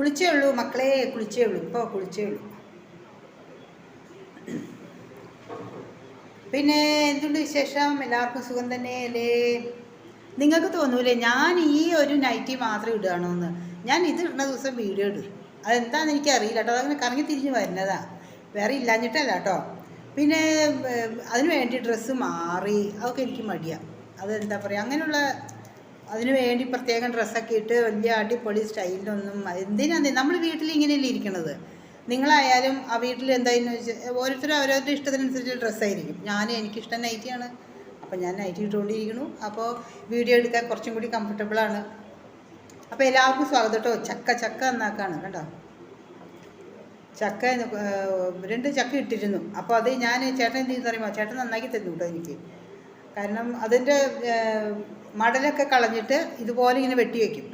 കുളിച്ചേ ഉള്ളൂ മക്കളെ കുളിച്ചേ ഉള്ളൂ ഇപ്പോൾ കുളിച്ചേ ഉള്ളൂ. പിന്നെ എന്തുണ്ട് വിശേഷം? എല്ലാവർക്കും സുഖം തന്നെ അല്ലേ നിങ്ങൾക്ക് തോന്നൂലേ ഞാൻ ഈ ഒരു നൈറ്റി മാത്രം ഇടുകയാണോ എന്ന് ഞാൻ ഇത് ഇടുന്ന ദിവസം വീഡിയോ ഇടും. അതെന്താണെന്ന് എനിക്ക് അറിയില്ല കേട്ടോ. അതങ്ങനെ കറങ്ങി തിരിഞ്ഞ് വരുന്നതാ. വേറെ ഇല്ലാഞ്ഞിട്ടല്ല കേട്ടോ. പിന്നെ അതിനു വേണ്ടി ഡ്രസ്സ് മാറി. അതൊക്കെ എനിക്ക് മടിയാണ് അതെന്താ പറയുക അങ്ങനെയുള്ള അതിന് വേണ്ടി പ്രത്യേകം ഡ്രസ്സൊക്കെ ഇട്ട് വലിയ അടിപൊളി സ്റ്റൈലിലൊന്നും എന്തിനാ നമ്മൾ വീട്ടിൽ ഇങ്ങനെയല്ലേ ഇരിക്കണത്? നിങ്ങളായാലും ആ വീട്ടിൽ എന്തായാലും വെച്ചാൽ ഓരോരുത്തരും അവരവരുടെ ഇഷ്ടത്തിനനുസരിച്ച് ഡ്രസ്സായിരിക്കും. ഞാൻ എനിക്കിഷ്ടം നൈറ്റിയാണ്. അപ്പോൾ ഞാൻ നൈറ്റി ഇട്ടുകൊണ്ടിരിക്കുന്നു. അപ്പോൾ വീഡിയോ എടുക്കാൻ കുറച്ചും കൂടി കംഫർട്ടബിളാണ് അപ്പോൾ എല്ലാവർക്കും സ്വാഗതം കേട്ടോ. ചക്ക ചക്ക എന്നാക്കാണ് കേട്ടോ. ചക്ക രണ്ട് ചക്ക ഇട്ടിരുന്നു. അപ്പോൾ അത് ഞാൻ ചേട്ടൻ എന്ത് ചെയ്യുന്ന അറിയുമോ? ചേട്ടൻ നന്നാക്കി തന്നു കേട്ടോ എനിക്ക്. കാരണം അതിന്റെ മടലൊക്കെ കളഞ്ഞിട്ട് ഇതുപോലെ ഇങ്ങനെ വെട്ടി വയ്ക്കും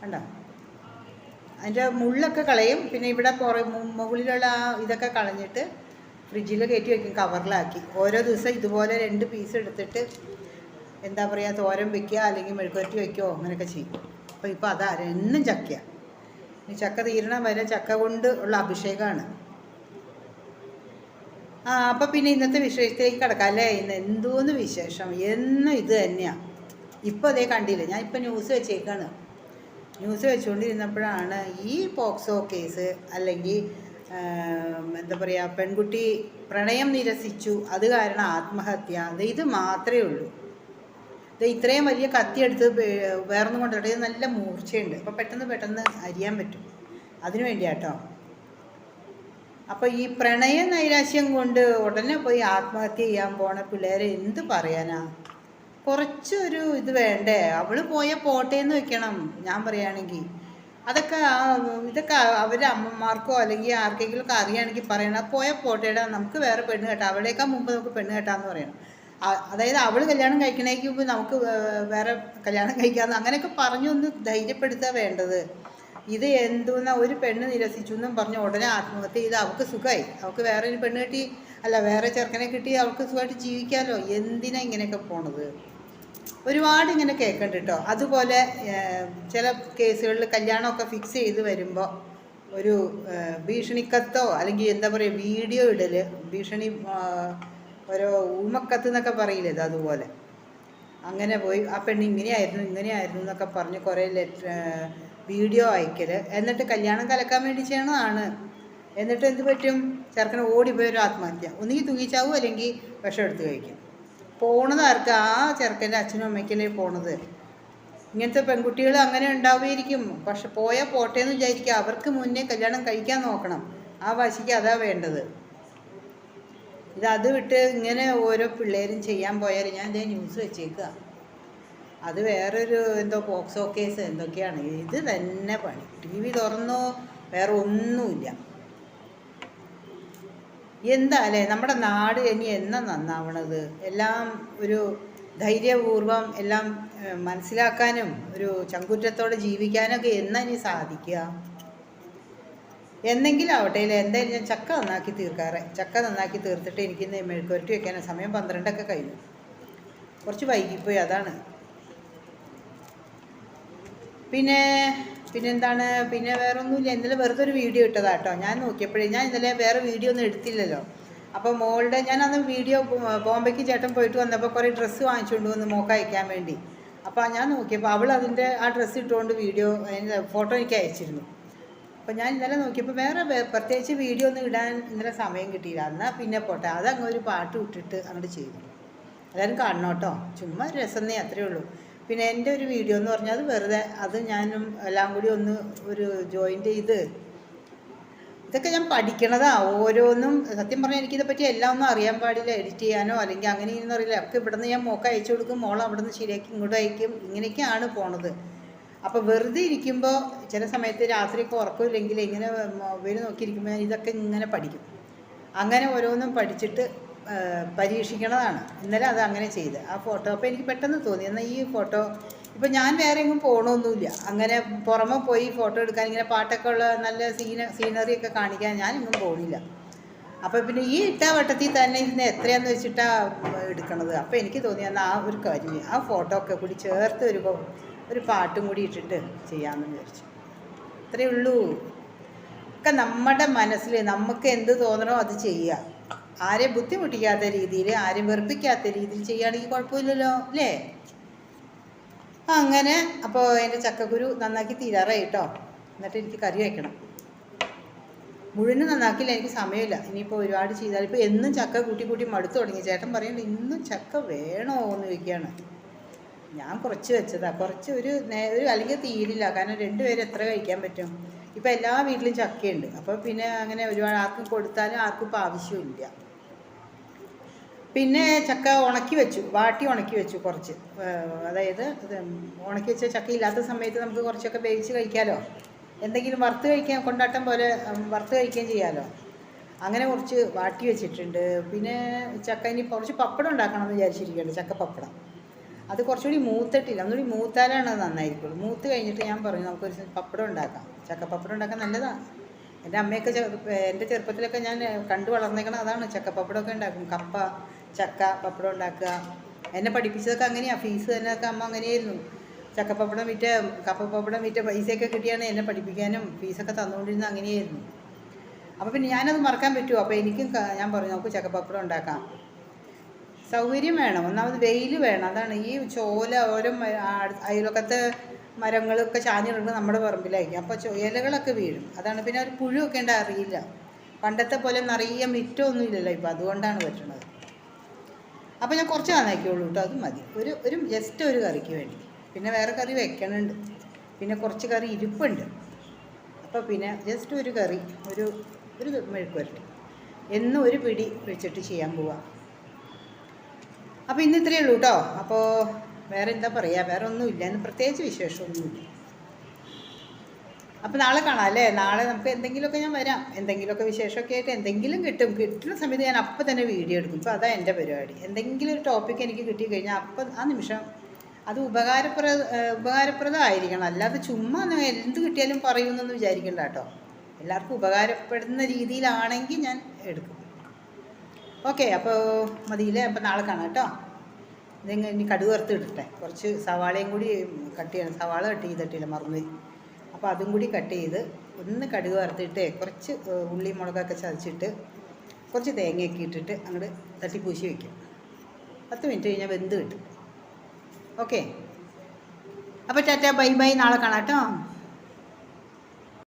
കണ്ടോ? അതിന്റെ മുള്ളൊക്കെ കളയും. പിന്നെ ഇവിടെ പുറ മുകളിലുള്ള ആ ഇതൊക്കെ കളഞ്ഞിട്ട് ഫ്രിഡ്ജിൽ കയറ്റി വയ്ക്കും കവറിലാക്കി. ഓരോ ദിവസം ഇതുപോലെ രണ്ട് പീസ് എടുത്തിട്ട് എന്താ പറയുക തോരൻ വെക്കുക അല്ലെങ്കിൽ മെഴുക്കുവരട്ടി വയ്ക്കുകയോ അങ്ങനെയൊക്കെ ചെയ്യും. അപ്പോൾ ഇപ്പോൾ അതാ എന്നും ചക്കയാണ് ഈ ചക്ക തീരണം വരെ ചക്ക കൊണ്ട് ഉള്ള അഭിഷേകമാണ് ആ അപ്പം പിന്നെ ഇന്നത്തെ വിശേഷത്തിലേക്ക് കിടക്കാം അല്ലേ? ഇന്ന് എന്തോന്ന് വിശേഷം? എന്നും ഇത് തന്നെയാണ് ഇപ്പോൾ അതേ കണ്ടില്ല ഞാൻ ഇപ്പം ന്യൂസ് വെച്ചേക്കാണ്. ന്യൂസ് വെച്ചുകൊണ്ടിരുന്നപ്പോഴാണ് ഈ പോക്സോ കേസ് അല്ലെങ്കിൽ എന്താ പറയുക പെൺകുട്ടി പ്രണയം നിരസിച്ചു അത് കാരണം ആത്മഹത്യ. അത് ഇത് മാത്രമേ ഉള്ളൂ. ഇത് ഇത്രയും വലിയ കത്തി എടുത്ത് വേ- വേറൊന്നും കൊണ്ടിട്ട് നല്ല മൂർച്ചയുണ്ട്. അപ്പോൾ പെട്ടെന്ന് പെട്ടെന്ന് അരിയാൻ പറ്റും. അതിനു വേണ്ടിയാട്ടോ. അപ്പോൾ ഈ പ്രണയ നൈരാശ്യം കൊണ്ട് ഉടനെ പോയി ആത്മഹത്യ ചെയ്യാൻ പോണ പിള്ളേരെ എന്ത് പറയാനാ? കുറച്ചൊരു ഇത് വേണ്ടേ? അവൾ പോയ പോട്ടേന്ന് വെക്കണം ഞാൻ പറയുകയാണെങ്കിൽ അതൊക്കെ ഇതൊക്കെ അവരുടെ അമ്മമാർക്കോ അല്ലെങ്കിൽ ആർക്കെങ്കിലും ഒക്കെ അറിയുകയാണെങ്കിൽ പറയണം പോയ പോട്ടേടാ നമുക്ക് വേറെ പെണ്ണ് കേട്ടാ. അവളേക്കാൾ മുമ്പ് നമുക്ക് പെണ്ണ് കേട്ടാന്ന് പറയണം. അതായത് അവൾ കല്യാണം കഴിക്കണേക്ക് മുമ്പ് നമുക്ക് വേറെ കല്യാണം കഴിക്കാമെന്ന് അങ്ങനെയൊക്കെ പറഞ്ഞൊന്ന് ധൈര്യപ്പെടുത്തുക വേണ്ടത്. ഇത് എന്തോന്നാ ഒരു പെണ്ണ് നിരസിച്ചു എന്നും പറഞ്ഞ് ഉടനെ ആത്മഹത്യ ചെയ്ത് അവൾക്ക് സുഖമായി അവൾക്ക് വേറെ ഒരു പെണ്ണ് കിട്ടി. അല്ല വേറെ ചെറുക്കനെ കിട്ടി. അവൾക്ക് സുഖമായിട്ട് ജീവിക്കാമല്ലോ എന്തിനാ ഇങ്ങനെയൊക്കെ പോണത്? ഒരുപാട് ഇങ്ങനെ കേൾക്കുന്നുണ്ട് കേട്ടോ അതുപോലെ ചില കേസുകളിൽ കല്യാണമൊക്കെ ഫിക്സ് ചെയ്ത് വരുമ്പോൾ ഒരു ഭീഷണിക്കത്തോ അല്ലെങ്കിൽ എന്താ പറയുക വീഡിയോ ഇടൽ ഭീഷണി ഓരോ ഊമക്കത്ത് എന്നൊക്കെ പറയില്ലേ അതുപോലെ. അങ്ങനെ പോയി ആ പെണ്ണ് ഇങ്ങനെയായിരുന്നു ഇങ്ങനെയായിരുന്നു എന്നൊക്കെ പറഞ്ഞ് കുറേ ലെറ്റർ വീഡിയോ അയക്കൽ എന്നിട്ട് കല്യാണം കലക്കാൻ വേണ്ടി ചെയ്യണതാണ്. എന്നിട്ട് എന്ത് പറ്റും? ചെറുക്കന് ഓടിപ്പോയി ഒരു ആത്മഹത്യ. ഒന്നുകിൽ തൂങ്ങിച്ചാവും അല്ലെങ്കിൽ വിഷം എടുത്ത് കഴിക്കും. പോണത് ആർക്ക്? ആ ചെറുക്കന്റെ അച്ഛനും അമ്മയ്ക്കല്ലേ പോണത്. ഇങ്ങനത്തെ പെൺകുട്ടികൾ അങ്ങനെ ഉണ്ടാവുമായിരിക്കും. പക്ഷെ പോയാൽ പോട്ടെ എന്ന് വിചാരിക്കുക. അവർക്ക് മുന്നേ കല്യാണം കഴിക്കാൻ നോക്കണം. ആ വാശിക്ക് അതാ വേണ്ടത്. ഇത് അത് വിട്ട് ഇങ്ങനെ ഓരോ പിള്ളേരും ചെയ്യാൻ പോയാൽ ഞാൻ ഇതേ ന്യൂസ് വെച്ചേക്കുക അത് വേറൊരു എന്തോ പോക്സോ കേസ് എന്തൊക്കെയാണ്? ഇത് തന്നെ പണി. ടി വി തുറന്നോ? വേറെ ഒന്നുമില്ല. എന്താ അല്ലേ? നമ്മുടെ നാട് ഇനി എന്നാ നന്നാവണത്? എല്ലാം ഒരു ധൈര്യപൂർവം എല്ലാം മനസ്സിലാക്കാനും ഒരു ചങ്കുറ്റത്തോടെ ജീവിക്കാനൊക്കെ എന്നാ ഇനി സാധിക്കുക? എന്നെങ്കിലും ആവട്ടെ ഇല്ല എന്തായാലും ഞാൻ ചക്ക നന്നാക്കി തീർക്കാറ്. ചക്ക നന്നാക്കി തീർത്തിട്ട് എനിക്ക് മെഴുക്കുരട്ടി വയ്ക്കാനും സമയം പന്ത്രണ്ടൊക്കെ കഴിഞ്ഞു. കുറച്ച് വൈകിപ്പോയി അതാണ്. പിന്നെ പിന്നെന്താണ്? പിന്നെ വേറെ ഒന്നുമില്ല ഇന്നലെ വെറുതെ ഒരു വീഡിയോ ഇട്ടതാ കേട്ടോ ഞാൻ നോക്കിയപ്പോഴേ ഞാൻ ഇന്നലെ വേറെ വീഡിയോ ഒന്നും എടുത്തില്ലല്ലോ. അപ്പോൾ മോളുടെ ഞാൻ അന്ന് വീഡിയോ ബോംബെക്ക് ചേട്ടൻ പോയിട്ട് വന്നപ്പോൾ കുറേ ഡ്രസ്സ് വാങ്ങിച്ചുകൊണ്ട് വന്ന് മോക്ക് അയക്കാൻ വേണ്ടി. അപ്പോൾ ഞാൻ നോക്കിയപ്പോൾ അവൾ അതിന്റെ ആ ഡ്രസ്സ് ഇട്ടുകൊണ്ട് വീഡിയോ ഫോട്ടോ എനിക്ക് അയച്ചിരുന്നു. അപ്പോൾ ഞാൻ ഇന്നലെ നോക്കിയപ്പോൾ വേറെ പ്രത്യേകിച്ച് വീഡിയോ ഒന്നും ഇടാൻ ഇന്നലെ സമയം കിട്ടിയില്ല. എന്നാൽ പിന്നെ പോട്ടെ. അതങ്ങ് ഒരു പാട്ട് ഇട്ടിട്ട് അങ്ങോട്ട് ചെയ്തു. എല്ലാവരും കാണണം കേട്ടോ ചുമ്മാ രസം അത്രയേ ഉള്ളൂ. പിന്നെ എന്റെ ഒരു വീഡിയോ എന്ന് പറഞ്ഞാൽ അത് വെറുതെ അത് ഞാനും എല്ലാം കൂടി ഒന്ന് ഒരു ജോയിന്റ് ചെയ്ത് ഇതൊക്കെ ഞാൻ പഠിക്കണതാ. ഓരോന്നും സത്യം പറഞ്ഞാൽ എനിക്കിതെ പറ്റി എല്ലാം ഒന്നും അറിയാൻ പാടില്ല. എഡിറ്റ് ചെയ്യാനോ അല്ലെങ്കിൽ അങ്ങനെ ഇങ്ങനെ അറിയില്ല. ഒക്കെ ഇവിടുന്ന് ഞാൻ മോക്ക അയച്ചു കൊടുക്കും. മോൾ അവിടുന്ന് ശരിയാക്കി ഇങ്ങോട്ട് അയക്കും. ഇങ്ങനെയൊക്കെയാണ് പോണത്. അപ്പോൾ വെറുതെ ഇരിക്കുമ്പോൾ ചില സമയത്ത് രാത്രിയൊക്കെ ഉറക്കമില്ലെങ്കിൽ ഇങ്ങനെ മൊബൈൽ നോക്കിയിരിക്കുമ്പോൾ ഞാൻ ഇതൊക്കെ ഇങ്ങനെ പഠിക്കും. അങ്ങനെ ഓരോന്നും പഠിച്ചിട്ട് പരീക്ഷിക്കണതാണ്. ഇന്നലെ അത് അങ്ങനെ ചെയ്ത്. ആ ഫോട്ടോ അപ്പോൾ എനിക്ക് പെട്ടെന്ന് തോന്നി. എന്നാൽ ഈ ഫോട്ടോ ഇപ്പം ഞാൻ വേറെ എങ്ങും പോകണമൊന്നുമില്ല അങ്ങനെ പുറമെ പോയി ഫോട്ടോ എടുക്കാൻ ഇങ്ങനെ പാട്ടൊക്കെ ഉള്ള നല്ല സീന സീനറി ഒക്കെ കാണിക്കാൻ ഞാൻ എങ്ങും പോകണില്ല അപ്പോൾ പിന്നെ ഈ ഇട്ട വട്ടത്തിൽ തന്നെ ഇന്ന് എത്രയാന്ന് വെച്ചിട്ടാ എടുക്കണത്? അപ്പോൾ എനിക്ക് തോന്നി എന്നാൽ ആ ഒരു കാര്യം. ആ ഫോട്ടോ ഒക്കെ കൂടി ചേർത്ത് ഒരു ഒരു പാട്ടും കൂടി ഇട്ടിട്ട് ചെയ്യാമെന്ന് വിചാരിച്ചു. അത്രയേ ഉള്ളൂ. ഒക്കെ നമ്മുടെ മനസ്സിൽ നമുക്ക് എന്ത് തോന്നണോ അത് ചെയ്യുക. ആരെയും ബുദ്ധിമുട്ടിക്കാത്ത രീതിയിൽ ആരെയും വെറുപ്പിക്കാത്ത രീതിയിൽ ചെയ്യുകയാണെങ്കിൽ കുഴപ്പമില്ലല്ലോ അല്ലേ? അങ്ങനെ അപ്പോൾ എന്റെ ചക്കക്കുരു നന്നാക്കി തീരാറായി കേട്ടോ. എന്നിട്ട് എനിക്ക് കറി വയ്ക്കണം. മുഴുവനും നന്നാക്കില്ല എനിക്ക് സമയമില്ല. ഇനിയിപ്പോൾ ഒരുപാട് ചെയ്താൽ ഇപ്പോൾ എന്നും ചക്ക കൂട്ടി കൂട്ടി മടുത്തു തുടങ്ങി. ചേട്ടൻ പറയുന്നുണ്ട് ഇന്നും ചക്ക വേണോ? എന്ന് ചോദിക്കുകയാണ്. ഞാൻ കുറച്ച് വെച്ചതാ. കുറച്ച് ഒരു ഒരു അല്ലെങ്കിൽ തീരില്ല. കാരണം രണ്ടുപേരും എത്ര കഴിക്കാൻ പറ്റും? ഇപ്പം എല്ലാ വീട്ടിലും ചക്കയുണ്ട്. അപ്പോൾ പിന്നെ അങ്ങനെ ഒരുപാട് ആർക്കും കൊടുത്താലും ആർക്കും ഇപ്പോൾ ആവശ്യമില്ല. പിന്നെ ചക്ക ഉണക്കി വെച്ചു വാട്ടി ഉണക്കി വെച്ചു കുറച്ച്. അതായത് ഉണക്കി വെച്ച ചക്ക ഇല്ലാത്ത സമയത്ത് നമുക്ക് കുറച്ചൊക്കെ വേവിച്ച് കഴിക്കാമല്ലോ എന്തെങ്കിലും വറുത്ത് കഴിക്കാൻ കൊണ്ടാട്ടം പോലെ വറുത്ത് കഴിക്കുകയും ചെയ്യാമല്ലോ അങ്ങനെ കുറച്ച് വാട്ടി വെച്ചിട്ടുണ്ട്. പിന്നെ ചക്ക ഇനി കുറച്ച് പപ്പടം ഉണ്ടാക്കണം എന്ന് വിചാരിച്ചിരിക്കുകയാണ് ചക്ക പപ്പടം. അത് കുറച്ചുകൂടി മൂത്തിട്ടില്ല. ഒന്നുകൂടി മൂത്താലാണ് അത് നന്നായിരിക്കുള്ളൂ. മൂത്ത് കഴിഞ്ഞിട്ട് ഞാൻ പറഞ്ഞു നമുക്കൊരു പപ്പടം ഉണ്ടാക്കാം. ചക്ക പപ്പടം ഉണ്ടാക്കാൻ നല്ലതാണ് എന്റെ അമ്മയൊക്കെ എന്റെ ചെറുപ്പത്തിലൊക്കെ ഞാൻ കണ്ടു വളർന്നേക്കണം അതാണ്. ചക്ക പപ്പടമൊക്കെ ഉണ്ടാക്കും. കപ്പ ചക്ക പപ്പടം ഉണ്ടാക്കുക. എന്നെ പഠിപ്പിച്ചതൊക്കെ അങ്ങനെയാണ് ഫീസ് തന്നെ ഒക്കെ അമ്മ അങ്ങനെയായിരുന്നു. ചക്കപ്പപ്പടം വിറ്റ കപ്പപ്പപ്പടം വിറ്റ് പൈസയൊക്കെ കിട്ടിയാണ് എന്നെ പഠിപ്പിക്കാനും ഫീസൊക്കെ തന്നുകൊണ്ടിരുന്നത് അങ്ങനെയായിരുന്നു. അപ്പോൾ പിന്നെ ഞാനത് മറക്കാൻ പറ്റുമോ? അപ്പോൾ എനിക്കും ഞാൻ പറഞ്ഞു നമുക്ക് ചക്കപ്പപ്പടം ഉണ്ടാക്കാം. സൗകര്യം വേണം. ഒന്നാമത് വെയിൽ വേണം. അതാണ് ഈ ചോല ഓരോ അയൽവക്കത്തെ മരങ്ങളൊക്കെ ചാഞ്ഞിടുന്നത് നമ്മുടെ പറമ്പിലായിരിക്കും. അപ്പോൾ ഇലകളൊക്കെ വീഴും. അതാണ് പിന്നെ ഒരു പുഴുവൊക്കെ ഉണ്ട് അറിയില്ല. പണ്ടത്തെ പോലെ നിറയെ മിറ്റമൊന്നും ഇല്ലല്ലോ ഇപ്പോൾ അതുകൊണ്ടാണ് പറ്റുന്നത് അപ്പോൾ ഞാൻ കുറച്ച് നന്നാക്കിയുള്ളൂ കേട്ടോ അത് മതി. ഒരു ഒരു ജസ്റ്റ് ഒരു കറിക്ക് വേണ്ടി. പിന്നെ വേറെ കറി വെക്കണുണ്ട്. പിന്നെ കുറച്ച് കറി ഇരിപ്പുണ്ട്. അപ്പോൾ പിന്നെ ജസ്റ്റ് ഒരു കറി ഒരു ഒരു മെഴുക്ക് വരട്ടെ. എന്നും ഒരു പിടി വെച്ചിട്ട് ചെയ്യാൻ പോവാം. അപ്പോൾ ഇന്ന് ഇത്രയേ ഉള്ളൂ കേട്ടോ അപ്പോൾ വേറെ എന്താ പറയുക വേറെ ഒന്നുമില്ല പ്രത്യേകിച്ച് വിശേഷമൊന്നുമില്ല. അപ്പോൾ നാളെ കാണാം അല്ലേ? നാളെ നമുക്ക് എന്തെങ്കിലുമൊക്കെ ഞാൻ വരാം. എന്തെങ്കിലുമൊക്കെ വിശേഷമൊക്കെ ആയിട്ട് എന്തെങ്കിലും കിട്ടും. കിട്ടുന്ന സമയത്ത് ഞാൻ അപ്പം തന്നെ വീഡിയോ എടുക്കും. ഇപ്പോൾ അതാണ് എന്റെ പരിപാടി. എന്തെങ്കിലും ഒരു ടോപ്പിക് എനിക്ക് കിട്ടിക്കഴിഞ്ഞാൽ അപ്പം ആ നിമിഷം അത് ഉപകാരപ്ര ഉപകാരപ്രദമായിരിക്കണം. അല്ലാതെ ചുമ്മാ എന്ത് കിട്ടിയാലും പറയുമെന്നൊന്ന് വിചാരിക്കണ്ട കേട്ടോ. എല്ലാവർക്കും ഉപകാരപ്പെടുന്ന രീതിയിലാണെങ്കിൽ ഞാൻ എടുക്കും. ഓക്കെ അപ്പോൾ മതിയില്ലേ? അപ്പോൾ നാളെ കാണാം കേട്ടോ. ഇതിങ്ങ ഇനി കടുക് വറുത്ത് ഇടട്ടെ കുറച്ച് സവാളയും കൂടി കട്ട് ചെയ്യണം. സവാള കട്ട് ചെയ്തിട്ടില്ല മറന്നു അപ്പോൾ അതും കൂടി കട്ട് ചെയ്ത് ഒന്ന് കടുക് വറുത്തിട്ട് കുറച്ച് ഉള്ളി മുളകൊക്കെ ചതച്ചിട്ട് കുറച്ച് തേങ്ങയൊക്കെ ഇട്ടിട്ട് അങ്ങോട്ട് തട്ടിപ്പൂശി വയ്ക്കും പത്ത് മിനിറ്റ് കഴിഞ്ഞാൽ വെന്ത് കിട്ടും. ഓക്കെ. അപ്പോൾ ടാറ്റ ബൈ ബൈ. നാളെ കാണാം കേട്ടോ.